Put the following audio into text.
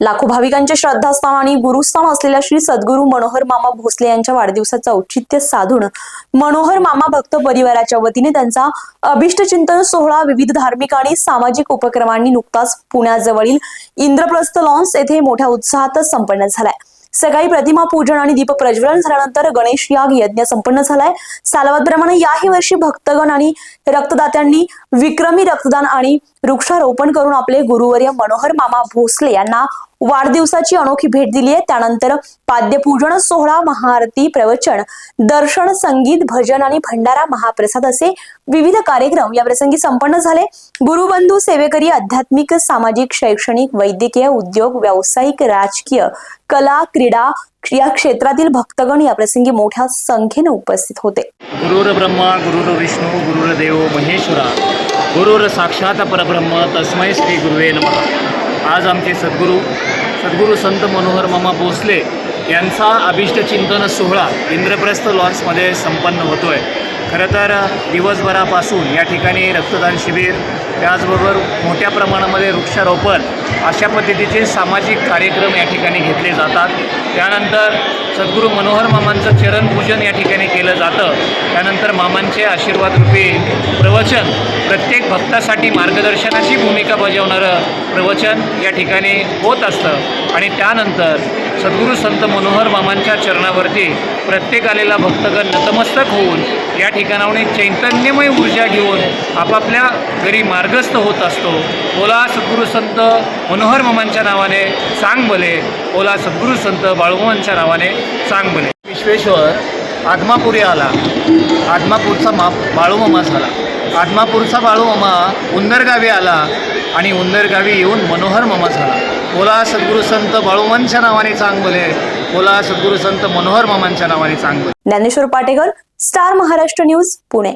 लाखो भाविकांचे श्रद्धास्थान आणि गुरुस्थान असलेल्या श्री सद्गुरू मनोहर मामा भोसले यांच्या वाढदिवसाचं औचित्य साधून मनोहर मामा भक्त परिवाराच्या वतीने त्यांचा अभिष्ट चिंतन सोहळा विविध धार्मिक आणि सामाजिक उपक्रमांनी नुकताच पुण्याजवळील इंद्रप्रस्थ लॉन्स येथे मोठ्या उत्साहात संपन्न झालाय. सकाळी प्रतिमा पूजन आणि दीप प्रज्वलन झाल्यानंतर गणेश याग यज्ञ संपन्न झालाय. सालवादप्रमाणे याही वर्षी भक्तगण आणि रक्तदात्यांनी विक्रमी रक्तदान आणि वृक्षारोपण करून आपले गुरुवर्य मनोहर मामा भोसले यांना वाढदिवसाची अनोखी भेट दिली आहे. त्यानंतर पाद्यपूजन सोहळा महाआरती प्रवचन दर्शन संगीत भजन आणि भंडारा महाप्रसाद असे विविध कार्यक्रम या प्रसंगी संपन्न झाले. गुरुबंधू सेवेकरी आध्यात्मिक सामाजिक शैक्षणिक वैद्यकीय उद्योग व्यावसायिक राजकीय कला क्रीडा या क्षेत्रातील भक्तगण या प्रसंगी मोठ्या संख्येने उपस्थित होते. गुरुर ब्रह्मा गुरुर विष्णू गुरुर देव महेश्वरा गुरुर साक्षात परब्रह्म तस्मय श्री गुरुवे नम. आज आमचे सद्गुरू सद्गुरू संत मनोहर मामा भोसले यांचा अभिष्ट चिंतन सोहळा इंद्रप्रस्थ लॉन्समध्ये संपन्न होतो आहे खरं तर दिवसभरापासून या ठिकाणी रक्तदान शिबिर त्याचबरोबर मोठ्या प्रमाणामध्ये वृक्षारोपण अशा पद्धतीचे सामाजिक कार्यक्रम या ठिकाणी घेतले जातात. त्यानंतर सद्गुरू मनोहर मामांचं चरणपूजन या ठिकाणी केलं जातं. त्यानंतर मामांचे आशीर्वाद रूपी प्रवचन प्रत्येक भक्तासाठी मार्गदर्शनाची भूमिका बजावणारं प्रवचन या ठिकाणी होत असतं. आणि त्यानंतर सद्गुरू संत मनोहर मामांच्या चरणावरती प्रत्येक आलेला भक्तगण नतमस्तक होऊन या ठिकाणाहून एक चैतन्यमय ऊर्जा घेऊन आपापल्या घरी मार्गस्थ होत असतो. ओला सद्गुरू संत मनोहर मामांच्या नावाने सांग बले. ओला सद्गुरू संत बाळूमांच्या नावाने सांग बले. विश्वेश्वर आदमापुरी आला. आदमापूरचा माप बाळूमामा झाला. आत्मापूरचा बाळू मामा उंदरगावी आला आणि उंदरगावी येऊन मनोहर मामा झाला. ओला सद्गुरू संत बाळूमांच्या नावाने चांग बोले. ओला सद्गुरू संत मनोहर मामांच्या नावाने चांग बोले. Dnyaneshwar Patekar Star Maharashtra news Pune.